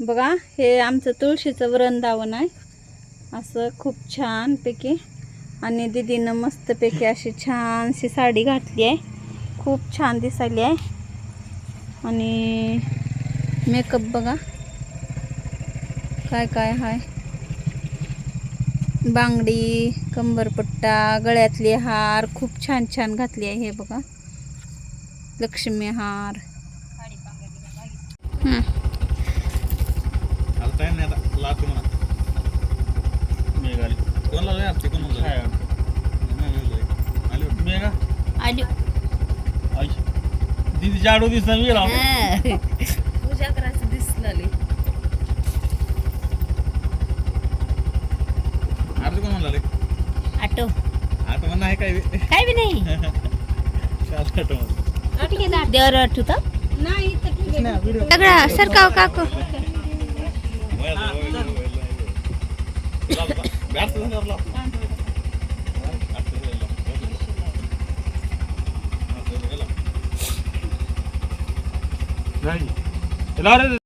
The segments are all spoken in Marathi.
बघा हे आमचं तुळशीचं वृंदावन आहे. असं खूप छानपैकी. आणि दीदीनं मस्तपैकी अशी छानशी साडी घातली आहे. खूप छान दिसायली आहे. आणि मेकअप बघा. काय काय हाय. बांगडी कंबरपट्टा गळ्यातले हार खूप छान छान घातली आहे हे बघा. लक्ष्मी हार. आई. दीदी जाडू दिसला मी गेला पूजा करायचं दिसलं अर्ज कोण म्हणला आता म्हणा आहे काय बी. काय बी नाही चालतं ऑटो मध्ये. देवर आठवत नाही व्हिडिओ. सगळा सरकाव काकू वय आलं, वय आलं, वय आलं. लाव, लाव. गाठ तर लाव, लाव. गाठ तर लाव, लाव. गाठ तर लाव. नाही. लाव रे.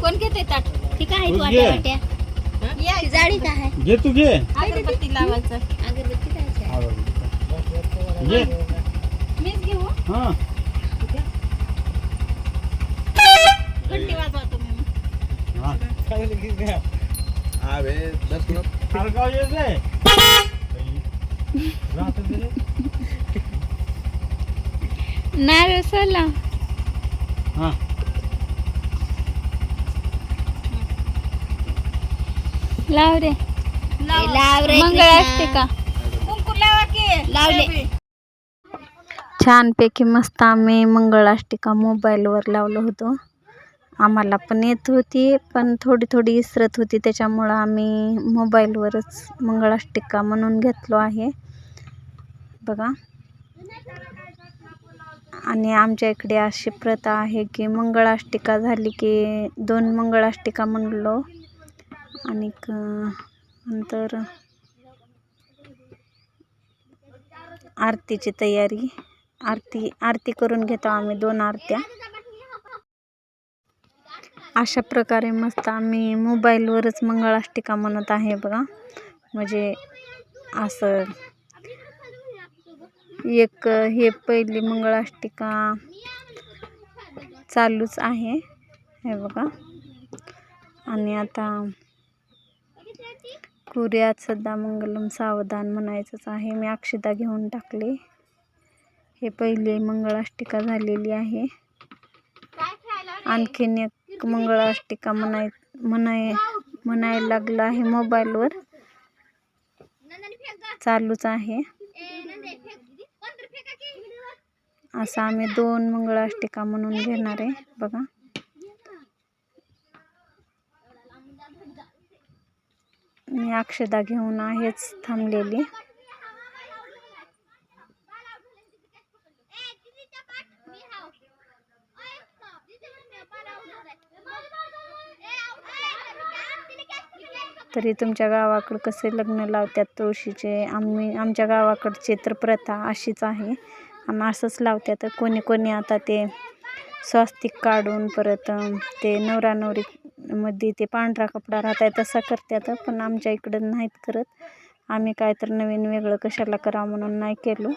कोण घेते ताट ठीक आहे तूच तू घे. वाट्या. वाट्या ती जाडी काय आहे. घे तू घे. अगरबत्ती लावायचं. अगरबत्ती करायची घे मीच घेऊ हा. घंटी वाजवा तुम्ही मग. हा. अबे दस मिनिट. हलका ये रे नारळ सोला हा. लाव रे. लाव रे मंगळाष्टिका कुंकू लावा की. लावले. छानपैकी मस्त आम्ही मंगळाष्टिका मोबाईलवर लावलं होतं. आम्हाला पण येत होती पण थोडी थोडी इसरत होती त्याच्यामुळं आम्ही मोबाईलवरच मंगळाष्टिका म्हणून घेतलो आहे. बघा. आणि आमच्या इकडे अशी प्रथा आहे की मंगळाष्टिका झाली की दोन मंगळाष्टिका म्हणलो. आणि नंतर आरतीची तयारी. आरती आरती करून घेतो आम्ही दोन आरत्या. अशा प्रकारे मस्त आम्ही मोबाईलवरच मंगळाष्टिका म्हणत आहे बघा. म्हणजे असं एक हे पहिली मंगळाष्टिका चालूच आहे. हे बघा. आणि आता कुर्यात सदा मंगलम सावधान म्हणायचंच आहे. मी अक्षता घेऊन टाकले. हे पहिले मंगळाष्टिका झालेली आहे. आणखीन एक मंगळाष्टिका म्हणाय म्हणाय म्हणायला लागलं आहे मोबाईलवर. चालूच आहे. असं आम्ही दोन मंगळाष्टिका म्हणून घेणार आहे. बघा. मी अक्षदा घेऊन आहेच थांबलेली. तरी तुमच्या गावाकडं कसे लग्न लावतात तुळशीचे? आम्ही आमच्या गावाकडचे तर प्रथा अशीच आहे. आणि असंच लावतात कोणी कोणी आता ते स्वास्तिक काढून परत ते नवरा नवरीमध्ये ते पांढरा कपडा राहत आहे तसा करतात पण आमच्या इकडं नाहीत करत. आम्ही काय तर नवीन वेगळं कशाला करावं म्हणून नाही केलो.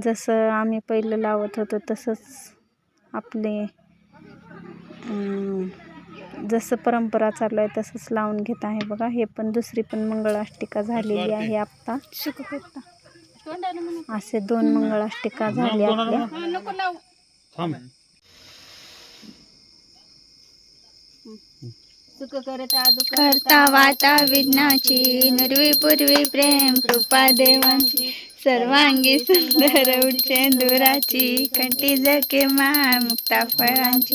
जसं आम्ही पहिलं लावत होतो तसंच आपले जसं परंपरा चालू आहे तसंच लावून घेत आहे बघा. हे पण दुसरी पण मंगळाष्टिका झालेली आहे आत्ता. असे दोन मंगळाष्टिका झाल्या आपल्या. थांब. करता वाता विघ्नाची नरवी पूर्वी प्रेम कृपा देवांची. सर्वांगी सुंदर उच्चेंदुराची कंठी जके मुक्ता फळांची.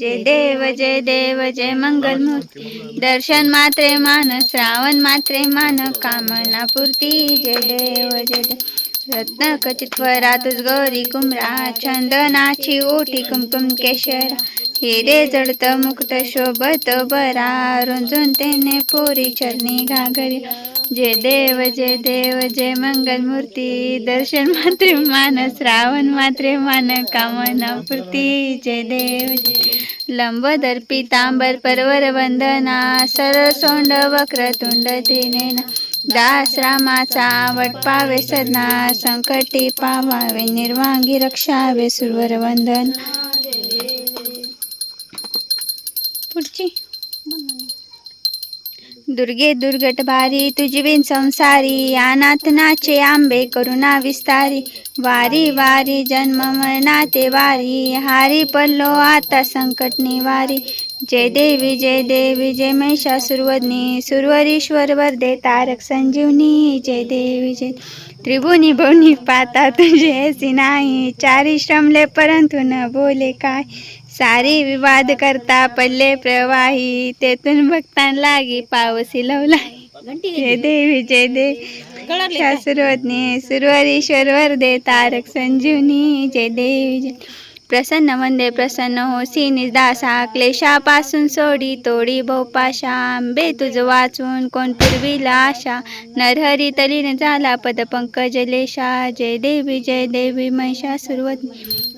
जय देव जय देव जय मंगलमूर्ती. दर्शन मात्रे मान श्रावण मात्रे मान कामना पूर्ती. जय देव जय देव. रत्न वरातच गौरी कुमरा चंदनाची ओटी कुमकुम केशर. हिरे जडत मुक्त शोभत बरा. रुंजून तेने पोरी चरणी घागरी. जय देव जय देव जय मंगल मूर्ती दर्शन मात्रे मान श्रावण मात्रे मान कामना पूर्ती. जय देव जय लंबोदर पितांबर परवर वंदना. सरसोंड वक्रतुंड त्रिनेना दास रामाचा वट पावे सदना. संकटी पावावे निर्वांगी रक्षावे सुरवर वंदन. पुढची दुर्गे दुर्गट भारी तुझी बिन संसारी अनाथ नाचे आंबे करुणा विस्तारी वारी वारी जन्म मरणाते वारी हारी पडलो आता संकट निवारी. जय देवी जय देवी जय महिषासुरवदनी सुरवरीश्वर वरदे तारक संजीवनी जय देवी जय त्रिभुवनी भवनी पाता तुझे सिनाई नाही चारी श्रमले परंतु न बोले काय. सारी विवाद करता पडले प्रवाही तेथून भक्तां लागी पावसी लवला जय देवी जय देवी शास्त्रज्ञ सुरवरीश्वर वरदे तारक संजीवनी जय देवी जय प्रसन्न वंदे प्रसन्न होसी निदासा क्लेशापासून सोडी तोडी भोपाशा. आंबे तुझ वाचून कोण पुरविला आशा. नरहरी तलीन झाला पद पंकज लेशा. जय देवी जय देवी महिषा सुरवत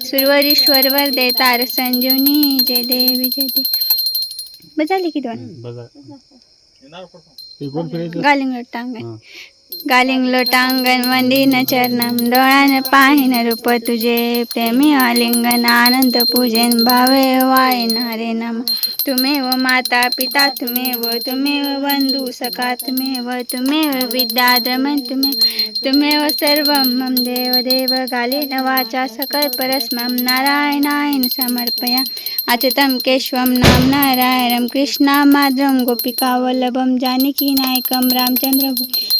सुरवरीश्वर वरदे तार संजीवनी जय देवी जय देवी. बस झाली की दोन ગાલિંગ લોટાંગન વંદિન ચરણમ ડોળાને પાહીન રૂપ તુજે પ્રેમી આલિંગન આનંદ પૂજન ભાવે વાય નારે નમ તુમેવ માતા પિતા તુમેવ તુમેવ બંધુ સખા તુમેવ તુમેવ વિદ્યાદ્રમન તુમે તુમેવ સર્વમ મમ દેવ દેવ ગાલિન વાચા સકલ પરસ્મમ નારાયણાયન સમર્પયા અચતમ કેશવમ નામ નારાયણમ કૃષ્ણામાદ્રમ ગોપિકા વલ્લભમ જાનકી નાયકમ રામચંદ્ર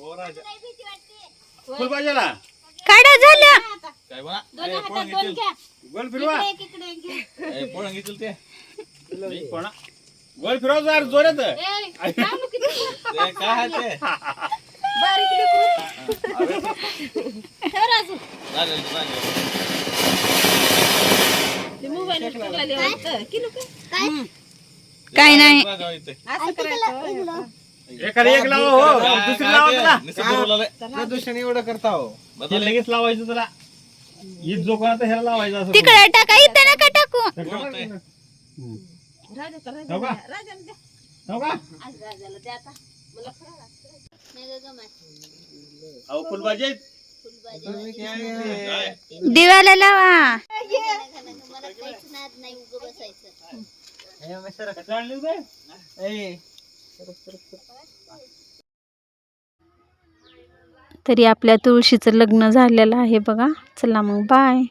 ओ राजा. काढा काय बा? घेतील. गोल फिरवा ए, घेतील ते नाही, गोल फिरवा जोरात काय ते झालं, झालं. काय? नाही. एखादी एक लावा हो. दुसरी लावा. प्रदूषण एवढं करता हो. ते लगेच लावायचं त्याला. ईद जो कोणा ह्याला लावायचं असं तिकडे टाका इथं नका टाकू. बोलतंय. हो का? तरी आपल्या तुळशीचं लग्न झालेलं आहे बघा. चला मग बाय